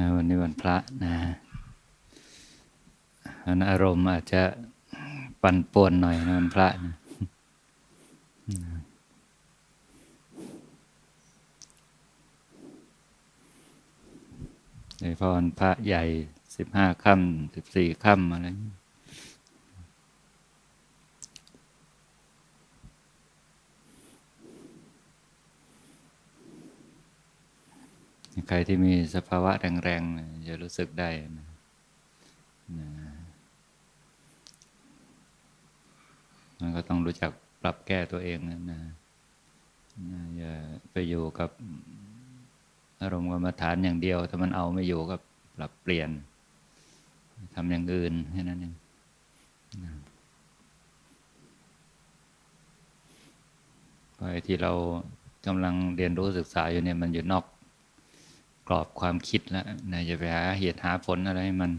นะวันนี้วันพระนะอันอารมณ์อาจจะปั่นป่วนหน่อยนะวันพระนะโดยพาะวันพระใหญ่สิบห้าค่ำสิบสี่ค่ำอะไรอย่างนี้ ใครที่มีสภาวะแรงๆจะรู้สึกได้นะนะมันก็ต้องรู้จักปรับแก้ตัวเองนะนะอย่าไปอยู่กับอารมณ์กรรมฐานอย่างเดียว ถ้ามันเอาไม่อยู่ก็ปรับเปลี่ยนทำอย่างอื่นแค่นั้นเองนะไอ้ที่เรากำลังเรียนรู้ศึกษาอยู่เนี่ยมันอยู่นอก กรอบความคิดแล้วนะจะไปหาเหตุหาผลอะไรให้มัน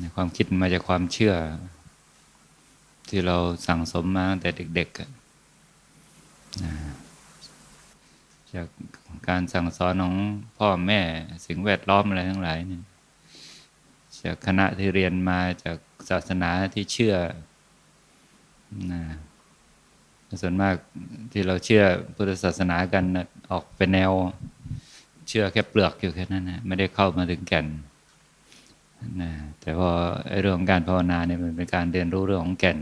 นะความคิดมาจากความเชื่อ ที่เราสั่งสมมาตั้งแต่เด็กๆนะจากการสั่งสอนของพ่อแม่สิ่งแวดล้อมอะไรทั้งหลายเนี่ยจากคณะที่เรียนมาจากศาสนาที่เชื่อนะส่วนมากที่เราเชื่อพุทธศาสนากันนะออกเป็นแนว เชื่อแค่เปลือกอยู่แค่นั้นนะไม่ได้เข้ามาถึงแก่นนะแต่พอเรื่องของการภาวนาเนี่ยมันเป็นการเรียนรู้เรื่องของแก่น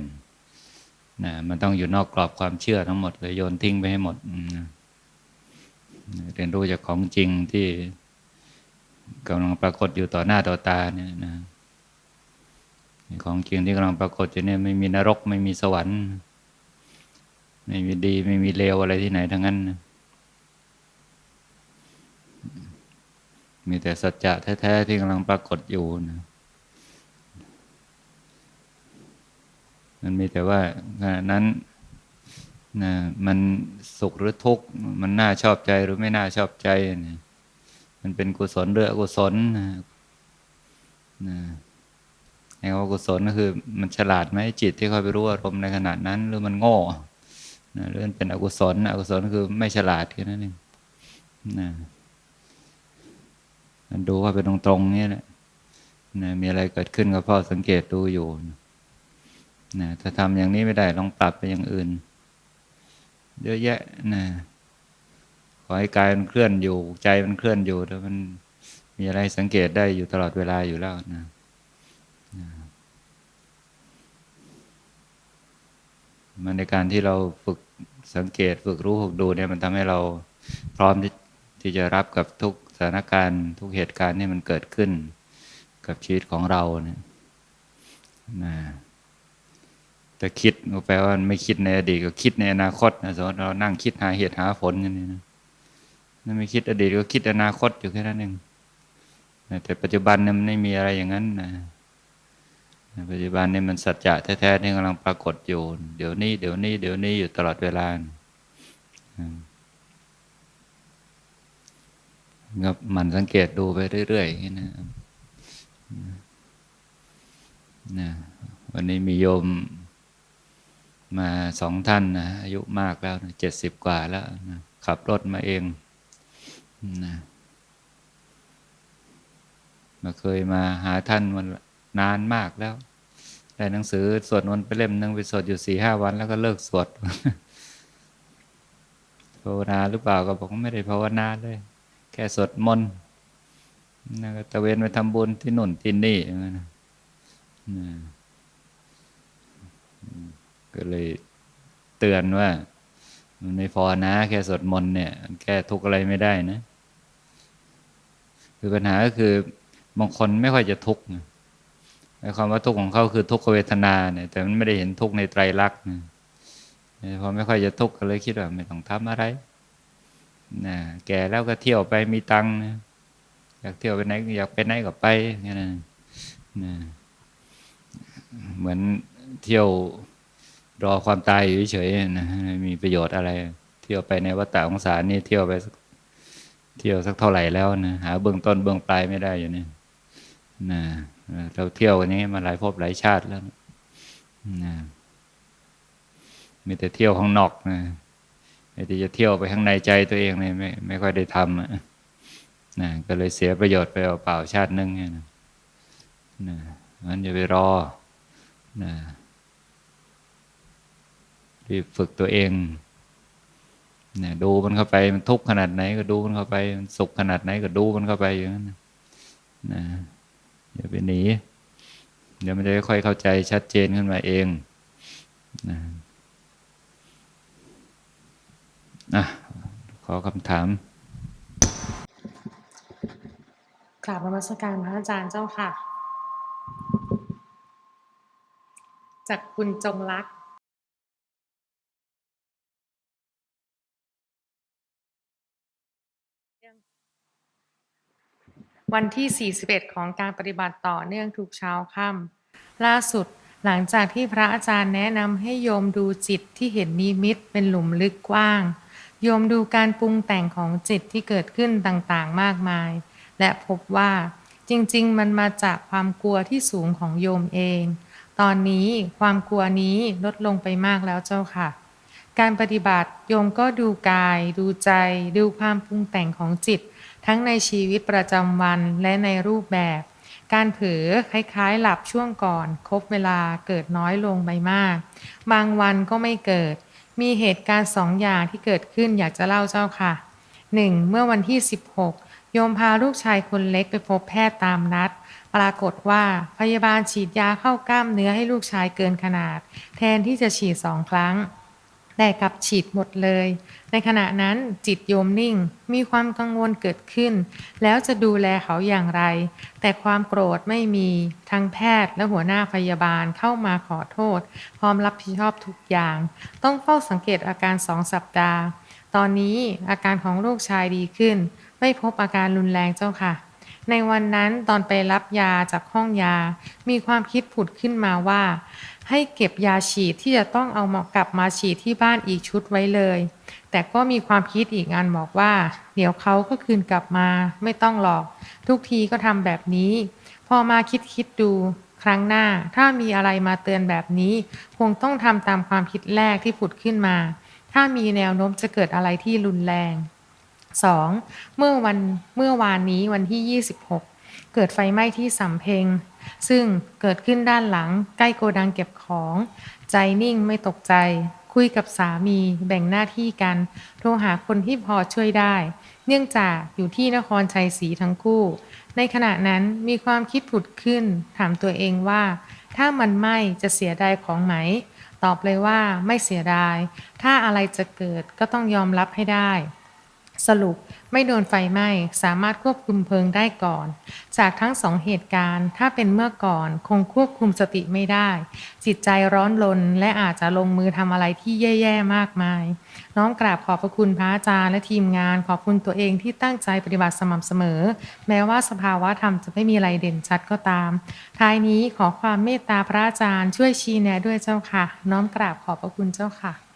นะมันต้องอยู่นอกกรอบความเชื่อทั้งหมดเลยโยนทิ้งไปให้หมดนะเรียนรู้จากของจริงที่กำลังปรากฏอยู่ต่อหน้าต่อตาเนี่ยนะของจริงที่กำลังปรากฏอยู่เนี่ยไม่มีนรกไม่มีสวรรค์ ไม่มีดีไม่มีเลวอะไรที่ไหนทั้งนั้นนะ มีแต่สัจจะแท้ ๆ ที่กำลังปรากฏอยู่นะมันมีแต่ว่าขณะนั้นนะมันสุขหรือทุกข์ มันน่าชอบใจหรือไม่น่าชอบใจนะมันเป็นกุศลหรืออกุศลนะนะไอ้ว่ากุศลก็คือ มันฉลาดไหมจิตที่เขาไปรู้อารมณ์ในขณะนั้น หรือมันโง่นะหรือมันเป็นอกุศล อกุศลก็คือไม่ฉลาดแค่นั้นเองนะ มันดูว่าเป็นตรงๆนี่แหละนะมีอะไรเกิดขึ้นก็พ่อสังเกตดูอยู่นะถ้าทำอย่างนี้ไม่ได้ลองปรับไปอย่างอื่น เยอะแยะนะขอให้กายมันเคลื่อนอยู่ ใจมันเคลื่อนอยู่แล้วมันมีอะไรสังเกตได้อยู่ตลอดเวลาอยู่แล้วนะมันในการที่เราฝึกสังเกตฝึกรู้ฝึกดูเนี่ยมันทำให้เราพร้อมที่ที่จะรับกับทุก ถานการณ์ทุกเหตุการณ์ที่มันเกิดขึ้น กับชีวิตของเราเนี่ยนะแต่คิดก็แปลว่าไม่คิดในอดีตก็คิดในอนาคตนะสมมติเรานั่งคิดหาเหตุหาผลอย่างนี้นะนั่นไม่คิดอดีตก็คิดอนาคตอยู่แค่นั้นเองแต่ปัจจุบันเนี่ยมันไม่มีอะไรอย่างนั้นนะปัจจุบันเนี่ยมันสัจจะแท้ๆที่กำลังปรากฏอยู่ เดี๋ยวนี้ เดี๋ยวนี้ เดี๋ยวนี้อยู่ตลอดเวลา ก็มันสังเกตดูไปเรื่อยๆนะนะวันนี้มีโยมมาสองท่านนะอายุมากแล้วเจ็ดสิบกว่าแล้วนะขับรถมาเองนะมาเคยมาหาท่านมันนานมากแล้วได้หนังสือสวดมนต์ไปเล่มนึงไปสวดอยู่สี่ห้าวันแล้วก็เลิกสวดภาวนาหรือเปล่าก็บอกไม่ได้ภาวนาเลย แค่สวดมนต์นะก็ตะเวนไปทำบุญที่นุ่นที่นี่นะก็เลยเตือนว่า มันไม่พอนะ แค่สวดมนต์เนี่ยแก้ทุกข์อะไรไม่ได้นะ คือปัญหาก็คือบางคนไม่ค่อยจะทุกข์ไอ้ความว่าทุกข์ของเขาคือทุกขเวทนาเนี่ย แต่มันไม่ได้เห็นทุกข์ในไตรลักษณ์พอไม่ค่อยจะทุกข์ก็เลยคิดว่าไม่ต้องทำอะไร นะแก่แล้วก็เที่ยวไปมีตังค์นะอยากเที่ยวไปไหนอยากไปไหนก็ไปแค่นั้นะเหมือนเที่ยวรอความตายอยู่เฉยๆนะมีประโยชน์อะไร เที่ยวไปในวัฏฏะของสารนี่เที่ยวไปเที่ยวสักเท่าไหร่แล้วนะหาเบื้องต้นเบื้องปลายไม่ได้อยู่นี่นะเราเที่ยวกันนี้มาหลายภพหลายชาติแล้วนะมีแต่เที่ยวข้างนอกนะ ที่จะเที่ยวไปข้างในใจตัวเองเนี่ยไม่ไม่ค่อยได้ทำนะก็เลยเสียประโยชน์ไปเปล่าชาตินึงเนี่ยนะนะงั้นอย่าไปรอนะรีบฝึกตัวเองนะดูมันเข้าไปมันทุกข์ขนาดไหน ก็ดูมันเข้าไปมันสุขขนาดไหนก็ดูมันเข้าไปอย่างนั้นนะอย่าไปหนีเดี๋ยวมันจะค่อยเข้าใจชัดเจนขึ้นมาเองนะ อะขอคำถามกราบนมัสการพระอาจารย์เจ้าค่ะ จากคุณจงรักวันที่ 41 ของการปฏิบัติต่อเนื่องทุกเช้าค่ำล่าสุดหลังจากที่พระอาจารย์แนะนำให้โยมดูจิตที่เห็นนิมิตเป็นหลุมลึกกว้าง โยมดูการปรุงแต่งของจิตที่เกิดขึ้นต่างๆ มากมาย และพบว่าจริงๆ มันมาจากความกลัวที่สูงของโยมเอง ตอนนี้ความกลัวนี้ลดลงไปมากแล้วเจ้าค่ะ การปฏิบัติโยมก็ดูกาย ดูใจ ดูความปรุงแต่งของจิต ทั้งในชีวิตประจำวันและในรูปแบบ การเผลอคล้ายๆ หลับช่วงก่อน ครบเวลาเกิดน้อยลงไปมาก บางวันก็ไม่เกิด มีเหตุการณ์สองอย่างที่เกิดขึ้นอยากจะเล่าเจ้าค่ะ 1. เมื่อวันที่ 16 โยมพาลูกชายคนเล็กไปพบแพทย์ตามนัด ปรากฏว่าพยาบาลฉีดยาเข้ากล้ามเนื้อให้ลูกชายเกินขนาด แทนที่จะฉีดสองครั้ง แต่กลับฉีดหมดเลย ในขณะนั้นจิตโยมนิ่งมีความกังวลเกิดขึ้น แล้วจะดูแลเขาอย่างไร แต่ความโกรธไม่มีทั้งแพทย์และหัวหน้าพยาบาลเข้ามาขอโทษ พร้อมรับผิดชอบทุกอย่าง ต้องเฝ้าสังเกตอาการสองสัปดาห์ ตอนนี้อาการของลูกชายดีขึ้น ไม่พบอาการรุนแรงเจ้าค่ะในวันนั้นตอนไปรับยาจากห้องยา มีความคิดผุดขึ้นมาว่า ให้เก็บยาฉีดที่จะต้องเอามากลับมาฉีดที่บ้านอีกชุดไว้เลย แต่ก็มีความคิดอีกอันบอกว่า เดี๋ยวเขาก็คืนกลับมาไม่ต้องหรอก ทุกทีก็ทำแบบนี้ พอมาคิดคิดดูครั้งหน้า ถ้ามีอะไรมาเตือนแบบนี้ คงต้องทำตามความคิดแรกที่ผุดขึ้นมา ถ้ามีแนวโน้มจะเกิดอะไรที่รุนแรง 2. เมื่อวันเมื่อวานนี้วันที่ 26 เกิดไฟไหม้ที่สำเพ็ง ซึ่งเกิดขึ้นด้านหลังใกล้โกดังเก็บของ ใจนิ่งไม่ตกใจ คุยกับสามีแบ่งหน้าที่กัน โทรหาคนที่พอช่วยได้ เนื่องจากอยู่ที่นครชัยศรีทั้งคู่ ในขณะนั้นมีความคิดผุดขึ้น ถามตัวเองว่า ถ้ามันไหม้จะเสียดายของไหม ตอบเลยว่าไม่เสียดาย ถ้าอะไรจะเกิดก็ต้องยอมรับให้ได้ สรุป ไม่โดนไฟไหม้สามารถควบคุมเพลิงได้ก่อน จากทั้งสองเหตุการณ์ ถ้าเป็นเมื่อก่อนคงควบคุมสติไม่ได้ จิตใจร้อนรนและอาจจะลงมือทำอะไรที่แย่ๆมากมาย น้อมกราบขอบพระคุณพระอาจารย์และทีมงานขอบคุณตัวเองที่ตั้งใจปฏิบัติสม่ำเสมอ แม้ว่าสภาวะธรรมจะไม่มีอะไรเด่นชัดก็ตาม ท้ายนี้ขอความเมตตาพระอาจารย์ช่วยชี้แนะด้วยเจ้าค่ะ น้อมกราบขอบพระคุณเจ้าค่ะ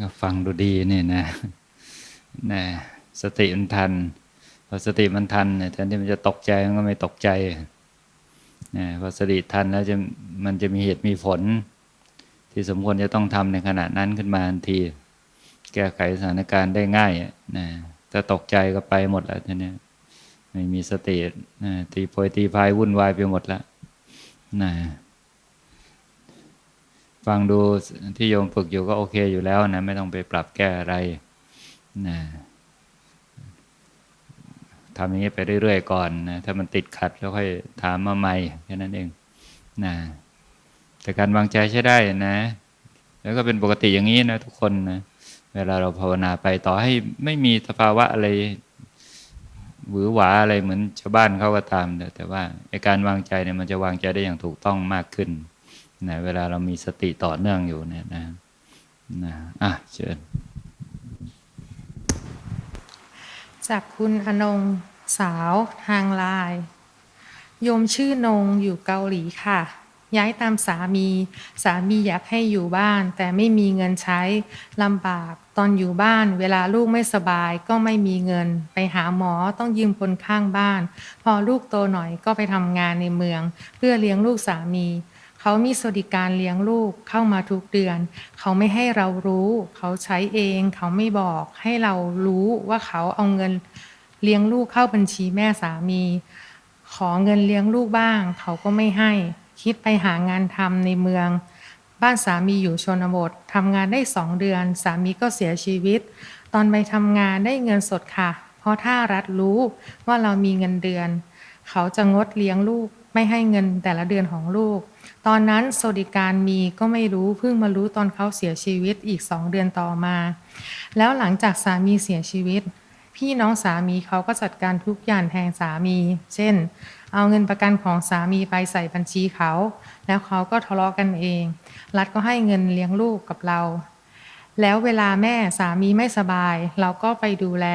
ก็ฟังดูดีเนี่ยนะนะสติมันทันพอสติมันทันเนี่ยแทนที่มันจะตกใจมันก็ไม่ตกใจนะพอสติทันแล้วจะมันจะมีเหตุมีผล ที่สมควรจะต้องทำในขณะนั้นขึ้นมาทันที แก้ไขสถานการณ์ได้ง่ายนะถ้าตกใจก็ไปหมดแล้วทีนี้ไม่มีสตินะตีโพยตีพายวุ่นวายไปหมดแล้วนะ ฟังดูที่โยมฝึกอยู่ก็โอเคอยู่แล้วนะ ไม่ต้องไปปรับแก้อะไรนะทำอย่างนี้ไปเรื่อยๆก่อนนะถ้ามันติดขัดแล้วค่อยถามมาใหม่แค่นั้นเองนะแต่การวางใจใช้ได้นะ แล้วก็เป็นปกติอย่างนี้นะทุกคนนะเวลาเราภาวนาไปต่อให้ไม่มีสภาวะอะไรหวือหวาอะไรเหมือนชาวบ้านเขาก็ตาม แต่ว่าการวางใจเนี่ยมันจะวางใจได้อย่างถูกต้องมากขึ้น นะเวลาเรามีสติต่อเนื่องอยู่เนี่ยนะนะอะเชิญจากคุณอนงสาวทางไลน์โยมชื่อนงอยู่เกาหลีค่ะ ย้ายตามสามี สามีอยากให้อยู่บ้าน แต่ไม่มีเงินใช้ลำบากตอนอยู่บ้าน เวลาลูกไม่สบายก็ไม่มีเงิน ไปหาหมอต้องยืมคนข้างบ้าน พอลูกโตหน่อยก็ไปทำงานในเมือง เพื่อเลี้ยงลูกสามี เขามีสวัสดิการเลี้ยงลูกเข้ามาทุกเดือน เขาไม่ให้เรารู้ เขาใช้เอง เขาไม่บอกให้เรารู้ว่าเขาเอาเงินเลี้ยงลูกเข้าบัญชีแม่สามี ขอเงินเลี้ยงลูกบ้าง เขาก็ไม่ให้ คิดไปหางานทำในเมือง บ้านสามีอยู่ชนบททำงานได้สองเดือน สามีก็เสียชีวิต ตอนไปทำงานได้เงินสดค่ะ เพราะถ้ารัฐรู้ว่าเรามีเงินเดือน เขาจะงดเลี้ยงลูกไม่ให้เงินแต่ละเดือนของลูก ตอนนั้นสวัสดิการมีก็ไม่รู้เพิ่งมารู้ตอนเขาเสียชีวิตอีกสองเดือนต่อมา แล้วหลังจากสามีเสียชีวิต พี่น้องสามีเขาก็จัดการทุกอย่างแทนสามี เช่น เอาเงินประกันของสามีไปใส่บัญชีเขา แล้วเขาก็ทะเลาะกันเอง รัฐก็ให้เงินเลี้ยงลูกกับเรา แล้วเวลาแม่สามีไม่สบาย เราก็ไปดูแล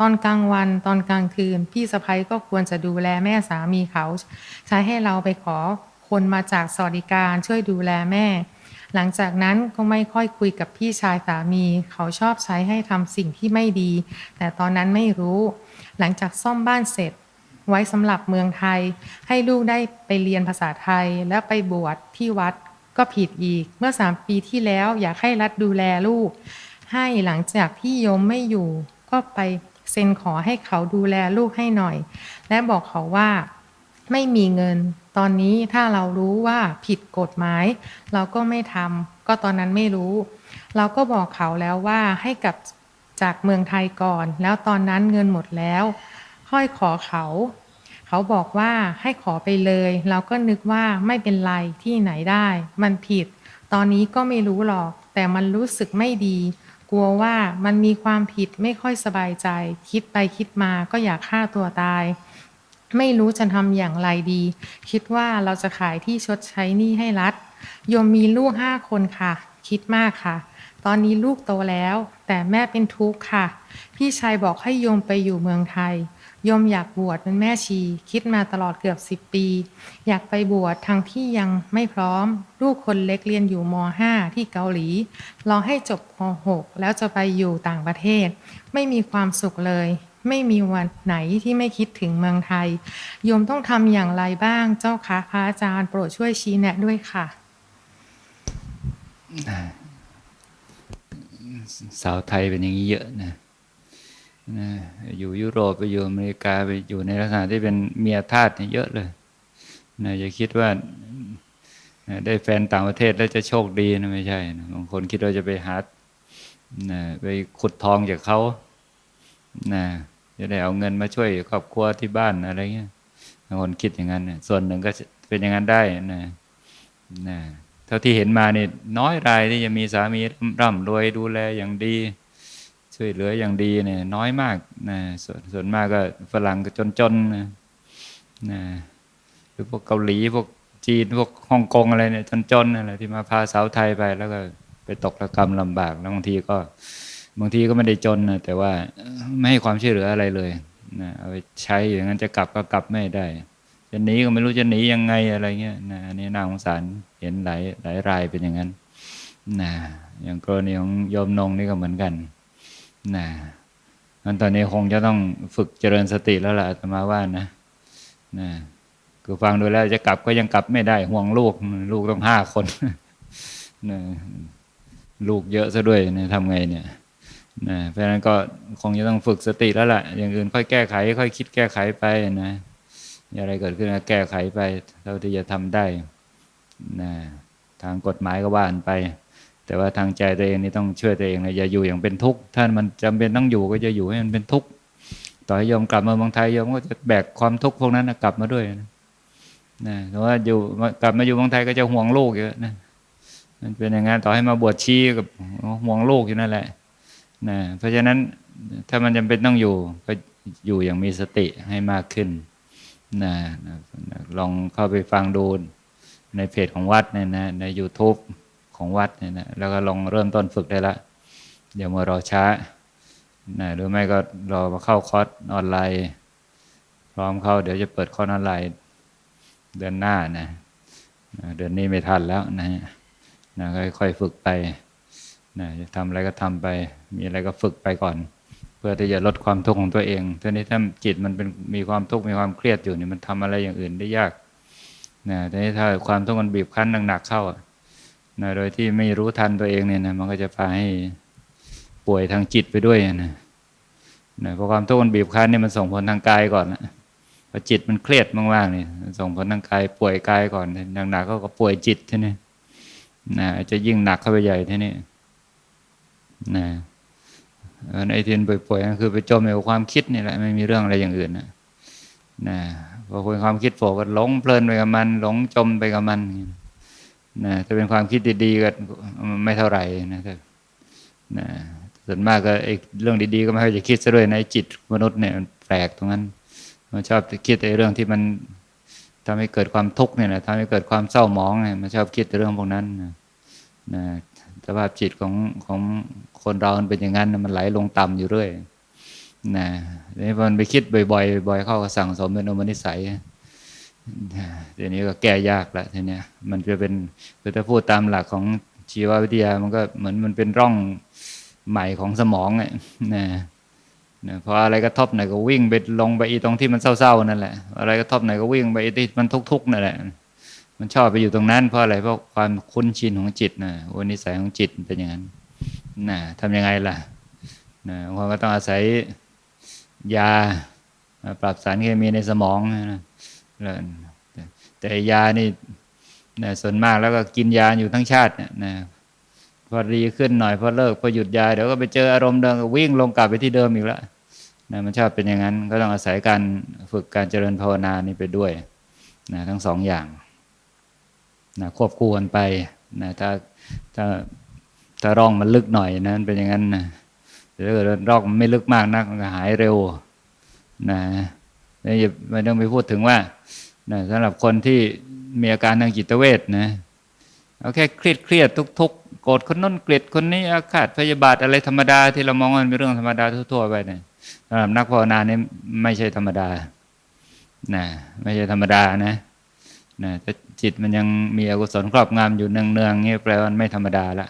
ตอนกลางวันตอนกลางคืน พี่สะพ้ยก็ควรจะดูแลแม่สามีเขา ใช้ให้เราไปขอ คนมาจากสวัสดิการช่วยดูแลแม่ หลังจากนั้นก็ไม่ค่อยคุยกับพี่ชายสามี เขาชอบใช้ให้ทำสิ่งที่ไม่ดี แต่ตอนนั้นไม่รู้ หลังจากซ่อมบ้านเสร็จ ไว้สำหรับเมืองไทย ให้ลูกได้ไปเรียนภาษาไทยและไปบวชที่วัดก็ผิดอีกเมื่อสามปีที่แล้วอยากให้รัฐดูแลลูก ให้หลังจากที่โยมไม่อยู่ ก็ไปเซ็นขอให้เขาดูแลลูกให้หน่อย และบอกเขาว่า ไม่มีเงิน ตอนนี้ถ้าเรารู้ว่าผิดกฎหมาย เราก็ไม่ทำก็ตอนนั้นไม่รู้ เราก็บอกเขาแล้วว่าให้กลับจากเมืองไทยก่อน แล้วตอนนั้นเงินหมดแล้ว ค่อยขอเขา เขาบอกว่าให้ขอไปเลย เราก็นึกว่าไม่เป็นไรที่ไหนได้ มันผิด ตอนนี้ก็ไม่รู้หรอก แต่มันรู้สึกไม่ดี กลัวว่ามันมีความผิดไม่ค่อยสบายใจ คิดไปคิดมาก็อยากฆ่าตัวตาย ไม่รู้จะทำอย่างไรดี คิดว่าเราจะขายที่ชดใช้หนี้ให้รัฐโยมมีลูกห้าคนค่ะ คิดมากค่ะ ตอนนี้ลูกโตแล้ว แต่แม่เป็นทุกข์ค่ะ พี่ชายบอกให้โยมไปอยู่เมืองไทยโยมอยากบวชเป็นแม่ชี คิดมาตลอดเกือบสิบปี อยากไปบวชทางที่ยังไม่พร้อม ลูกคนเล็กเรียนอยู่ม .5 ที่เกาหลี รอให้จบม .6 แล้วจะไปอยู่ต่างประเทศ ไม่มีความสุขเลย ไม่มีวันไหนที่ไม่คิดถึงเมืองไทย โยมต้องทำอย่างไรบ้างเจ้าคะพระอาจารย์โปรดช่วยชี้แนะด้วยค่ะ สาวไทยเป็นอย่างนี้เยอะนะนะอยู่ยุโรปไปอยู่อเมริกาไปอยู่ในลักษณะที่เป็นเมียทาสเนี่ยเยอะเลยนะอย่าคิดว่าได้แฟนต่างประเทศแล้วจะโชคดีนะไม่ใช่นะบางคนคิดว่าจะไปหานะไปขุดทองจากเขา นะจะได้เอาเงินมาช่วยครอบครัวที่บ้านอะไรเงี้ยคนคิดอย่างนั้นส่วนหนึ่งก็เป็นอย่างนั้นได้นะนะเท่าที่เห็นมาเนี่ยน้อยรายที่จะมีสามีร่ำรวยดูแลอย่างดี ช่วยเหลืออย่างดีเนี่ย น้อยมากนะส่วนส่วนมากก็ฝรั่งก็จนๆนะนะหรือพวกเกาหลีพวกจีนพวกฮ่องกงอะไรเนี่ยจนๆอะไรที่มาพาสาวไทยไปแล้วก็ไปตกระกรรมลำบากแล้วบางทีก็ บางทีก็ไม่ได้จนนะแต่ว่าไม่ให้ความช่วยเหลืออะไรเลยนะเอาไปใช้อย่างนั้นจะกลับก็กลับไม่ได้จะหนีก็ไม่รู้จะหนียังไงอะไรเงี้ยนะอันนี้น่าสงสารเห็นหลายหลายรายเป็นอย่างนั้นนะอย่างกรณีของโยมนงนี่ก็เหมือนกันนะมันตอนนี้คงจะต้องฝึกเจริญสติแล้วล่ะอาตมาว่านะนะคือฟังดูแล้วจะกลับก็ยังกลับไม่ได้ห่วงลูก ลูกต้องห้าคนนะลูกเยอะซะด้วยเนี่ยทำไงเนี่ย นะเพราะฉะนั้นก็คงจะต้องฝึกสติแล้วแหละอย่างอื่นค่อยแก้ไข ค่อยคิดแก้ไขไปนะอะไรเกิดขึ้นก็แก้ไขไปเท่าที่จะทำได้นะทางกฎหมายก็ว่านไป แต่ว่าทางใจตัวเองนี่ต้องช่วยตัวเองนะอย่าอยู่อย่างเป็นทุกข์ถ้ามันจำเป็นต้องอยู่ก็จะอยู่ให้มันเป็นทุกข์ต่อให้โยมกลับมาเมืองไทยโยมก็จะแบกความทุกข์พวกนั้นนะกลับมาด้วยนะนะแต่ว่าอยู่กลับมาอยู่เมืองไทยก็จะห่วงลูกเยอะนะมันเป็นอย่างนั้นต่อให้มาบวชชีกับห่วงลูกอยู่นั่นแหละ นะเพราะฉะนั้นถ้ามันจำเป็นต้องอยู่ก็อยู่อย่างมีสติให้มากขึ้นนะนะลองเข้าไปฟังดูในเพจของวัดเนี่ยนะใน YouTube ของวัดเนี่ยนะแล้วก็ลองเริ่มต้นฝึกได้ละเดี๋ยวมารอช้านะหรือไม่ก็รอมาเข้าคอร์สออนไลน์ พร้อมเข้าเดี๋ยวจะเปิดคอร์สออนไลน์ เดือนหน้านะเดือนนี้ไม่ทันแล้วนะฮะนะค่อยๆฝึกไป นะจะทำอะไรก็ทำไป มีอะไรก็ฝึกไปก่อน เพื่อที่จะลดความทุกข์ของตัวเองทีนี้ถ้าจิตมันเป็นมีความทุกข์มีความเครียดอยู่นี่มันทำอะไรอย่างอื่นได้ยากนะแต่นี่ถ้าความทุกข์มันบีบคั้นหนักๆเข้านะโดยที่ไม่รู้ทันตัวเองเนี่ยนะมันก็จะพาให้ป่วยทางจิตไปด้วยนะนะเพราะความทุกข์มันบีบคั้นเนี่ยมันส่งผลทางกายก่อนนะพอจิตมันเครียดมากๆเนี่ยส่งผลทางกายป่วยกายก่อนหนักๆก็ป่วยจิตทีนี้นะจะยิ่งหนักเข้าไปใหญ่ทีนี้ นะไอ้ที่นป่วยๆก็คือไปจมอยู่กับความคิดนี่แหละไม่มีเรื่องอะไรอย่างอื่นนะนะพอคุยความคิดโผล่ก็หลงเพลินไปกับมัน หลงจมไปกับมันนะถ้าเป็นความคิดดีๆก็ไม่เท่าไหร่นะแต่นะส่วนมากก็ไอ้เรื่องดีๆก็ไม่ค่อยจะคิดซะด้วยในจิตมนุษย์เนี่ยมันแปลกตรงนั้นมันชอบคิดไอ้เรื่องที่มันทำให้เกิดความทุกข์เนี่ยนะทำให้เกิดความเศร้าหมองเนี่ยมันชอบคิดแต่เรื่องพวกนั้นนะนะ ภาพจิตของของคนเราเป็นอย่างนั้นมันไหลลงต่ำอยู่เรื่อยนะนี้พอมันไปคิดบ่อยๆบ่อยๆเข้าก็สั่งสมเป็นอมนิสัยนะทีนี้ก็แก้ยากละทีเนี้ยมันจะเป็นคือถ้าพูดตามหลักของชีววิทยามันก็เหมือนมันเป็นร่องใหม่ของสมองเนี่ยนะนะพออะไรกระทบหน่อยก็วิ่งไปลงไปอีตรงที่มันเศร้าๆนั่นแหละ อะไรกระทบหน่อยก็วิ่งไปที่มันทุกๆนั่นแหละ มันชอบไปอยู่ตรงนั้น เพราะอะไรเพราะความคุ้นชินของจิตนะวันนิสัยของจิตเป็นอย่างนั้นนะทำยังไงล่ะนะบางคนก็ต้องอาศัยยามาปรับสารเคมีในสมองนะแล้วแต่ยานี่นะส่วนมากแล้วก็กินยาอยู่ทั้งชาติเนี่ยนะพอดีขึ้นหน่อยพอเลิกพอหยุดยาเดี๋ยวก็ไปเจออารมณ์เดิมก็วิ่งลงกลับไปที่เดิมอีกแล้วนะมันชอบเป็นอย่างนั้น ก็ต้องอาศัยการฝึกการเจริญภาวนานี่ไปด้วยนะทั้งสองอย่าง นะควบคู่กันไปนะถ้าถ้าถ้าร่องมันลึกหน่อยนะมันเป็นอย่างนั้นนะแต่ถ้าเกิดร่องมันไม่ลึกมากนักมันก็หายเร็วนะแล้วอย่าไม่ต้องไปพูดถึงว่านะสำหรับคนที่มีอาการทางจิตเวชนะเอาแค่เครียดเครียดทุกทุกๆโกรธคนน้นเกลียดคนนี้อาฆาตพยาบาทอะไรธรรมดาที่เรามองว่ามันเป็นเรื่องธรรมดาทั่วๆไปเนี่ยสำหรับนักภาวนานี่ไม่ใช่ธรรมดานะไม่ใช่ธรรมดานะนะ จิตมันยังมีอกุศลครอบงำอยู่เนืองๆนี่แปลว่าไม่ธรรมดาละ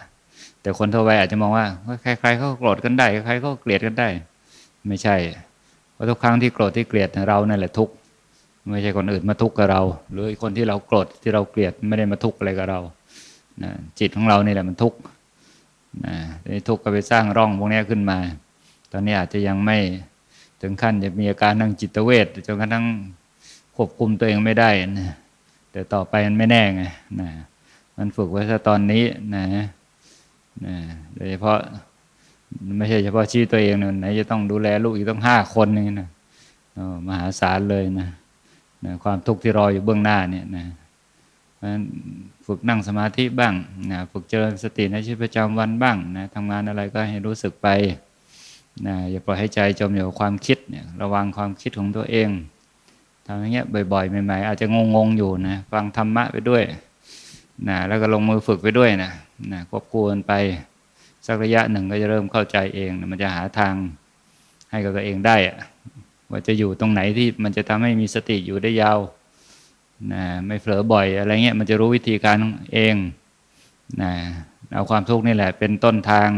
แต่คนทั่วไปอาจจะมองว่าใครๆเขาโกรธกันได้ใครๆเขาเกลียดกันได้ ไม่ใช่เพราะทุกครั้งที่โกรธที่เกลียดเรานั่นแหละทุกไม่ใช่คนอื่นมาทุกข์กับเรา หรือคนที่เราโกรธที่เราเกลียดไม่ได้มาทุกข์อะไรกับเรานะจิตของเรานี่แหละมันทุกข์นะทีนี้ทุกข์ก็ไปสร้างร่องพวกนี้ขึ้นมา ตอนนี้อาจจะยังไม่ถึงขั้นจะมีอาการทางจิตเวชจนกระทั่งควบคุมตัวเองไม่ได้นะ แต่ต่อไปมันไม่แน่ไงนะมันฝึกไว้ซะตอนนี้นะนะโดยเฉพาะไม่ใช่เฉพาะชีวิตตัวเองนะไหนจะต้องดูแลลูกอีกต้องห้าคนนี่นะโอ้มหาศาลเลยนะนะความทุกข์ที่รออยู่เบื้องหน้าเนี่ยนะเพราะฝึกนั่งสมาธิบ้างนะฝึกเจริญสติในชีวิตประจำวันบ้างนะทำงานอะไรก็ให้รู้สึกไปนะอย่าปล่อยให้ใจจมอยู่กับความคิดเนี่ยระวังความคิดของตัวเอง ทำอย่างเงี้ยบ่อยๆใหม่ๆอาจจะงงๆอยู่นะฟังธรรมะไปด้วยนะแล้วก็ลงมือฝึกไปด้วยนะนะควบคู่กันไปสักระยะหนึ่งก็จะเริ่มเข้าใจเองนะมันจะหาทางให้กับตัวเองได้อะว่าจะอยู่ตรงไหนที่มันจะทำให้มีสติอยู่ได้ยาวนะไม่เผลอบ่อยอะไรเงี้ยมันจะรู้วิธีการเองนะเอาความทุกข์นี่แหละ เป็นต้นทาง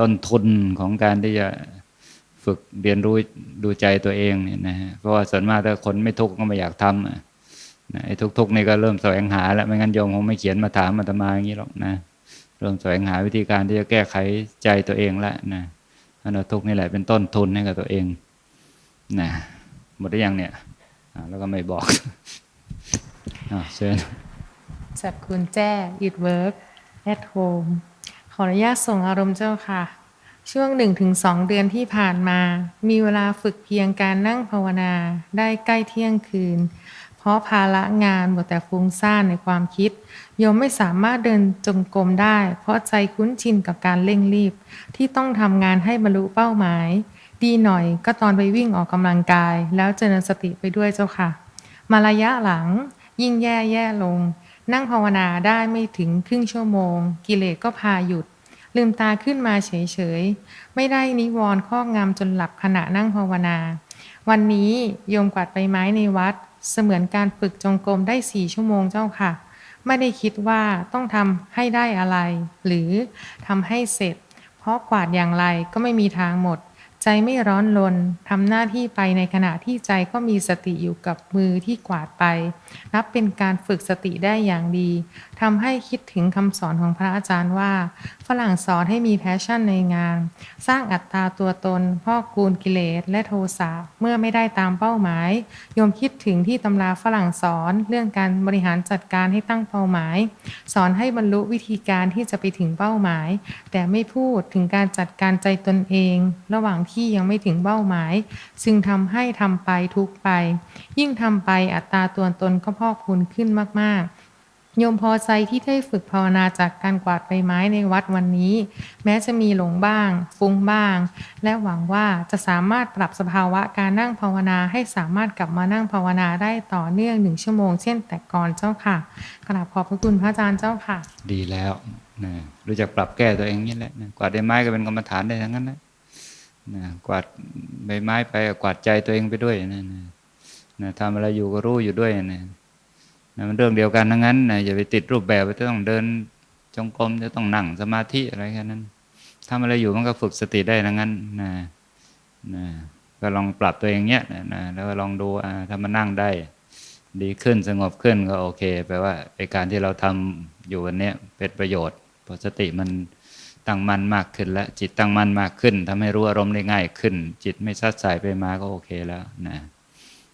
ต้นทุนของการที่จะ ฝึกเรียนรู้ดูใจตัวเองเนี่ยนะฮะเพราะว่าส่วนมากถ้าคนไม่ทุกข์ก็ไม่อยากทำอะนะไอ้ทุกข์ๆนี่ก็เริ่มแสวงหา แล้วไม่งั้นโยมคงไม่เขียนมาถามอาตมาอย่างนี้หรอกนะ เริ่มแสวงหาวิธีการที่จะแก้ไขใจตัวเองล้วนะอันเอาทุกข์นี่แหละเป็นต้นทุนให้กับตัวเองนะหมดหรือยังเนี่ยแล้วก็ไม่บอกอ่าเชิญจากคุณแจ้ it work at home ขออนุญาตส่งอารมณ์เจ้าค่ะ ช่วง 1-2 เดือนที่ผ่านมา มีเวลาฝึกเพียงการนั่งภาวนาได้ใกล้เที่ยงคืน เพราะภาระงานหมดแต่ฟุ้งซ่านในความคิด โยมไม่สามารถเดินจงกรมได้ เพราะใจคุ้นชินกับการเร่งรีบ ที่ต้องทำงานให้บรรลุเป้าหมาย ดีหน่อยก็ตอนไปวิ่งออกกำลังกาย แล้วเจริญสติไปด้วยเจ้าค่ะ มาระยะหลัง ยิ่งแย่แย่ลง นั่งภาวนาได้ไม่ถึงครึ่งชั่วโมง กิเลสก็พาหยุด ลืมตาขึ้นมาเฉยๆ ไม่ได้นิวรณ์ครอบงำจนหลับขณะนั่งภาวนา วันนี้โยมกวาดใบไม้ในวัด เสมือนการฝึกจงกรมได้สี่ชั่วโมงเจ้าค่ะ ไม่ได้คิดว่าต้องทำให้ได้อะไร หรือทำให้เสร็จ เพราะกวาดอย่างไรก็ไม่มีทางหมด ใจไม่ร้อนรนทำหน้าที่ไปในขณะที่ใจก็มีสติอยู่กับมือที่กวาดไป นับเป็นการฝึกสติได้อย่างดี ทำให้คิดถึงคำสอนของพระอาจารย์ว่า ฝรั่งสอนให้มีแพชชั่นในงาน สร้างอัตตาตัวตนพอกกูลกิเลสและโทสะเมื่อไม่ได้ตามเป้าหมายโยมคิดถึงที่ตำราฝรั่งสอนเรื่องการบริหารจัดการให้ตั้งเป้าหมาย สอนให้บรรลุวิธีการที่จะไปถึงเป้าหมาย แต่ไม่พูดถึงการจัดการใจตนเอง ระหว่างที่ยังไม่ถึงเป้าหมาย ซึ่งทำให้ทำไปทุกไป ยิ่งทำไปอัตราตัวตนก็พอกพูนขึ้นมากๆ โยมพอใจที่ได้ฝึกภาวนาจากการกวาดใบไม้ในวัดวันนี้ แม้จะมีหลงบ้าง ฟุ้งบ้าง และหวังว่าจะสามารถปรับสภาวะการนั่งภาวนาให้สามารถกลับมานั่งภาวนาได้ต่อเนื่องหนึ่งชั่วโมงเช่นแต่ก่อนเจ้าค่ะกราบขอบพระคุณพระอาจารย์เจ้าค่ะ ดีแล้วนะรู้จักปรับแก้ตัวเองนี่แหละนะกวาดใบไม้ก็เป็นกรรมฐานได้ทั้งนั้นนะนะกวาดใบไม้ไปกวาดใจตัวเองไปด้วยนะนะนะทำอะไรอยู่ก็รู้อยู่ด้วยนะ นะมันเรื่องเดียวกันทั้งนั้นนะอย่าไปติดรูปแบบว่าจะต้องเดินจงกรมจะต้องนั่งสมาธิอะไรแค่นั้นทำอะไรอยู่มันก็ฝึกสติได้ทั้งนั้นนะนะก็ลองปรับตัวเองเนี้ยนะนะแล้วก็ลองดูถ้ามันนั่งได้ ดีขึ้นสงบขึ้นก็โอเคแปลว่าไอการที่เราทำอยู่วันนี้เป็นประโยชน์เพราะสติมันตั้งมั่นมากขึ้น และจิตตั้งมั่นมากขึ้นทำให้รู้อารมณ์ได้ง่ายขึ้น จิตไม่ซัดสายไปมาก็โอเคแล้วนะ